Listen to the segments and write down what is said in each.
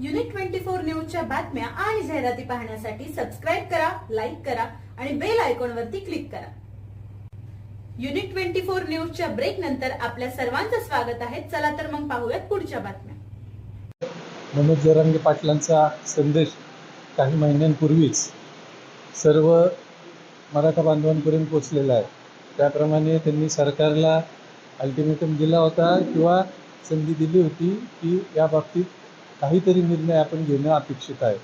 Unit twenty four न्यूजच्या बातम्या आणि जाहिराती पाहण्यासाठी सबस्क्राईब करा लाईक करा आणि बेल आयकॉन वरती क्लिक करा. युनिट ट्वेंटी फोर न्यूजच्या ब्रेक नंतर आपल्या सर्वांचं स्वागत आहे. चला तर मग पाहूयात पुढच्या बातम्या. मनोज जरांगे पाटलांचा संदेश काही महिन्यांपूर्वीच सर्व मराठा बांधवांपर्यंत पोचलेला आहे. त्याप्रमाणे त्यांनी सरकारला अल्टिमेटम दिला होता किंवा संधी दिली होती की या बाबतीत काहीतरी निर्णय आपण घेणं अपेक्षित आहे.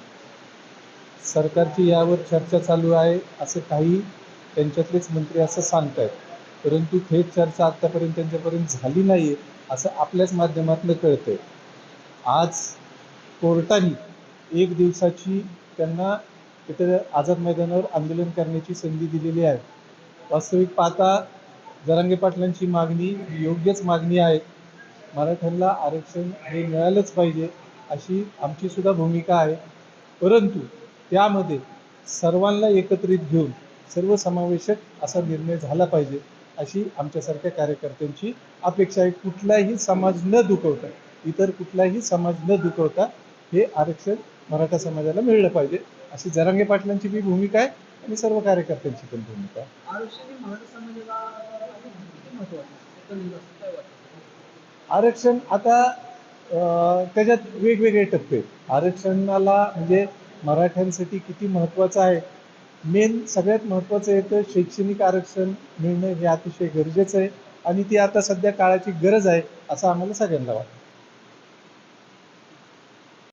सरकारची यावर चर्चा चालू आहे असं काही त्यांच्यातलेच मंत्री असं सांगत आहेत परंतु थेट चर्चा आत्तापर्यंत त्यांच्यापर्यंत झाली नाही आहे असं आपल्याच माध्यमातून कळतंय. आज कोर्टाने एक दिवसाची त्यांना तिथे आझाद मैदानावर आंदोलन करण्याची संधी दिलेली आहे. वास्तविक पाहता जरांगे पाटलांची मागणी योग्यच मागणी आहे. मराठ्यांना आरक्षण हे मिळालंच पाहिजे. अशी आमची सुद्धा भूमिका आहे. परंतु त्यामध्ये सर्वांना एकत्रित घेऊन सर्वसमावेशक असा निर्णय झाला पाहिजे अशी आमच्यासारख्या कार्यकर्त्यांची अपेक्षा आहे. कुठलाही समाज न दुखवता इतर कुठलाही समाज न दुखवता हे आरक्षण मराठा समाजाला मिळलं पाहिजे अशी जरांगे पाटलांची बी भूमिका आहे आणि सर्व कार्यकर्त्यांची पण भूमिका आहे. आरक्षण आता त्याच्यात वेगवेगळे टप्पे. आहेत. आरक्षणाला म्हणजे मराठ्यांसाठी किती महत्त्वाचं आहे? मेन सगळ्यात महत्त्वाचं येतं शैक्षणिक आरक्षण मिळणं हे अतिशय गरजेचं आहे. आणि ती आता सध्या काळाची गरज आहे असं आम्हाला सगळ्यांना वाटतं.